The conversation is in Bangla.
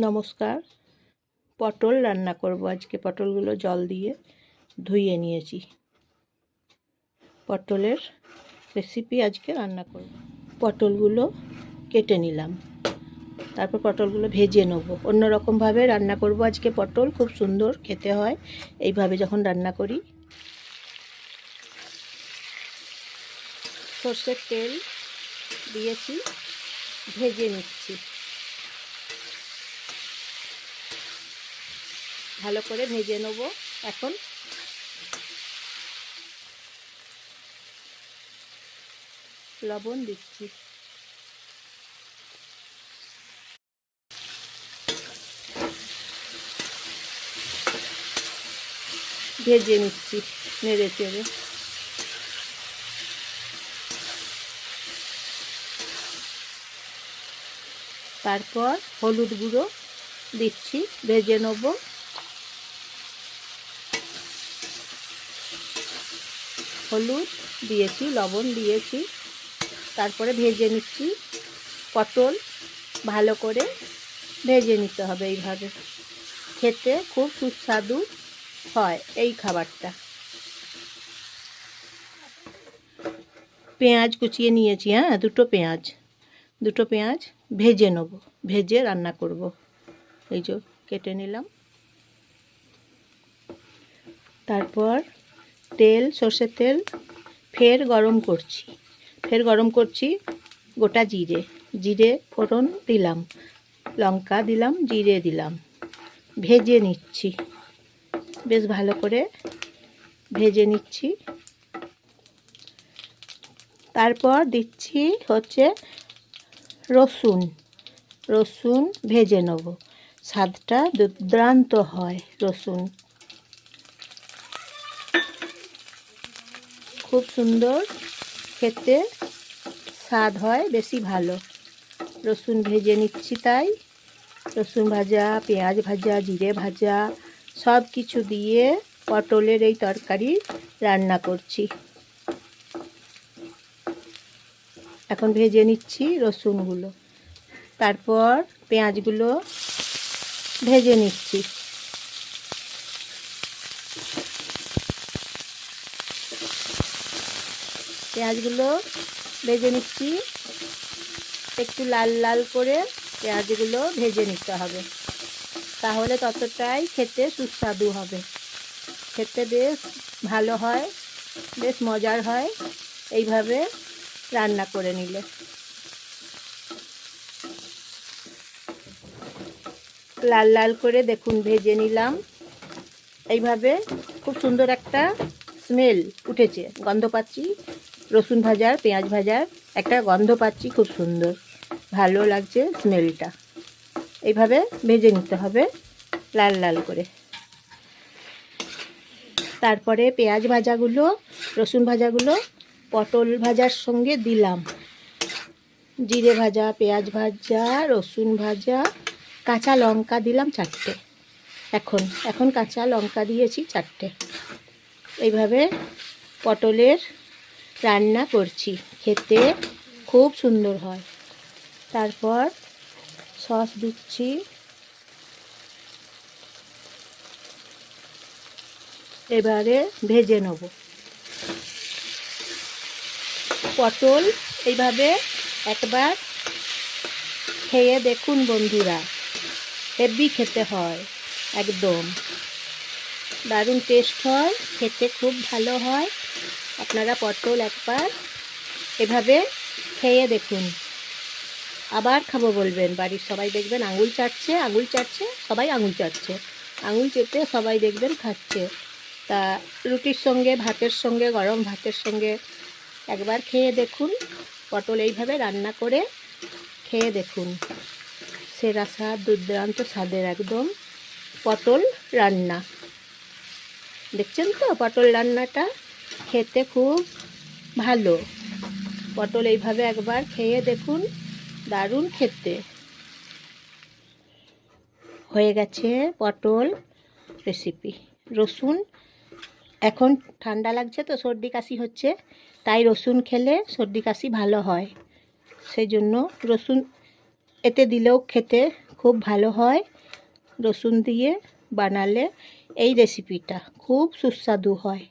নমস্কার। পটল রান্না করব আজকে। পটলগুলো জল দিয়ে ধুইয়ে নিয়েছি। পটলের রেসিপি আজকে রান্না করব। পটলগুলো কেটে নিলাম। তারপর পটলগুলো ভেজে নেব। অন্যরকমভাবে রান্না করব আজকে পটল। খুব সুন্দর খেতে হয়। এইভাবে যখন রান্না করি। সর্ষের তেল দিয়েছি। ভেজে নিচ্ছি। ভালো করে ভেজে নেব এখন। লবণ দিচ্ছি। ভেজে নিচ্ছি নেড়ে চেড়ে। তারপর হলুদ গুঁড়ো দিচ্ছি, ভেজে নেব। হলুদ দিয়েছি, লবণ দিয়েছি। তারপরে ভেজে নিচ্ছি পটল। ভালো করে ভেজে নিতে হবে এইভাবে। খেতে খুব সুস্বাদু হয় এই খাবারটা। পেঁয়াজ কুচিয়ে নিয়েছি হ্যাঁ দুটো পেঁয়াজ। দুটো পেঁয়াজ ভেজে নেব, ভেজে রান্না করব। এই যে কেটে নিলাম। তারপর তেল, সর্ষের তেল, ফের গরম করছি। ফের গরম করছি গোটা জিরে। জিরে ফোড়ন দিলাম। লঙ্কা দিলাম, জিরে দিলাম। ভেজে নিচ্ছি। বেশ ভালো করে ভেজে নিচ্ছি। তারপর দিচ্ছি হচ্ছে রসুন। রসুন ভেজে নেব। স্বাদটা দুর্দান্ত হয় রসুন। খুব সুন্দর, খেতে স্বাদ হয়, বেশি ভালো। রসুন ভেজে নিচ্ছি তাই। রসুন ভাজা, পেঁয়াজ ভাজা, জিরে ভাজা, সব কিছু দিয়ে পটলের এই তরকারি রান্না করছি। এখন ভেজে নিচ্ছি রসুনগুলো। তারপর পেঁয়াজগুলো ভেজে নিচ্ছি। পেঁয়াজগুলো ভেজে নিচ্ছি। একটু লাল লাল করে পেঁয়াজগুলো ভেজে নিতে হবে। তাহলে ততটাই খেতে সুস্বাদু হবে। খেতে বেশ ভালো হয়, বেশ মজার হয়। এইভাবে রান্না করে নিলে। লাল লাল করে দেখুন, ভেজে নিলাম। এইভাবে খুব সুন্দর একটা স্মেল উঠেছে, গন্ধ পাচ্ছি। রসুন ভাজার পেঁয়াজ ভাজার একটা গন্ধ পাচ্ছি, খুব সুন্দর। ভালো লাগছে স্মেলটা এইভাবে ভেজে নিতে হবে, লাল লাল করে। তারপরে পেঁয়াজ ভাজাগুলো, রসুন ভাজাগুলো, পটল ভাজার সঙ্গে দিলাম। জিরে ভাজা, পেঁয়াজ ভাজা, রসুন ভাজা, কাঁচা লঙ্কা দিলাম চারটে। এখন এখন কাঁচা লঙ্কা দিয়েছি চারটে। এইভাবে পটলের রান্না করছি। খেতে খুব সুন্দর হয়। তারপর সস দিচ্ছি। এবারে ভেজে নেব। পটল এইভাবে একবার খেয়ে দেখুন বন্ধুরা। হেভি খেতে হয়, একদম। দারুণ টেস্ট হয়, খেতে খুব ভালো হয়। আপনারা পটল একবার এভাবে খেয়ে দেখুন। আবার খাব বলবেন, বাড়ির সবাই দেখবেন আঙুল চাটছে আঙুল চাটছে, সবাই আঙুল চাটছে। আঙুল চেটে সবাই দেখবেন খাচ্ছে। তা রুটির সঙ্গে, ভাতের সঙ্গে, গরম ভাতের সঙ্গে একবার খেয়ে দেখুন। পটল এইভাবে রান্না করে খেয়ে দেখুন। সেরা স্বাদ, দুর্দান্ত স্বাদের একদম পটল রান্না। দেখছেন তো পটল রান্নাটা? খেতে খুব ভালো। পটল এইভাবে একবার খেয়ে দেখুন, দারুণ খেতে। হয়ে গেছে পটল রেসিপি রসুন, এখন ঠান্ডা লাগছে তো, সর্দি কাশি হচ্ছে, তাই রসুন খেলে সর্দি কাশি ভালো হয়। সেই জন্য রসুন এতে দিলেও খেতে খুব ভালো হয়। রসুন দিয়ে বানালে এই রেসিপিটা খুব সুস্বাদু হয়।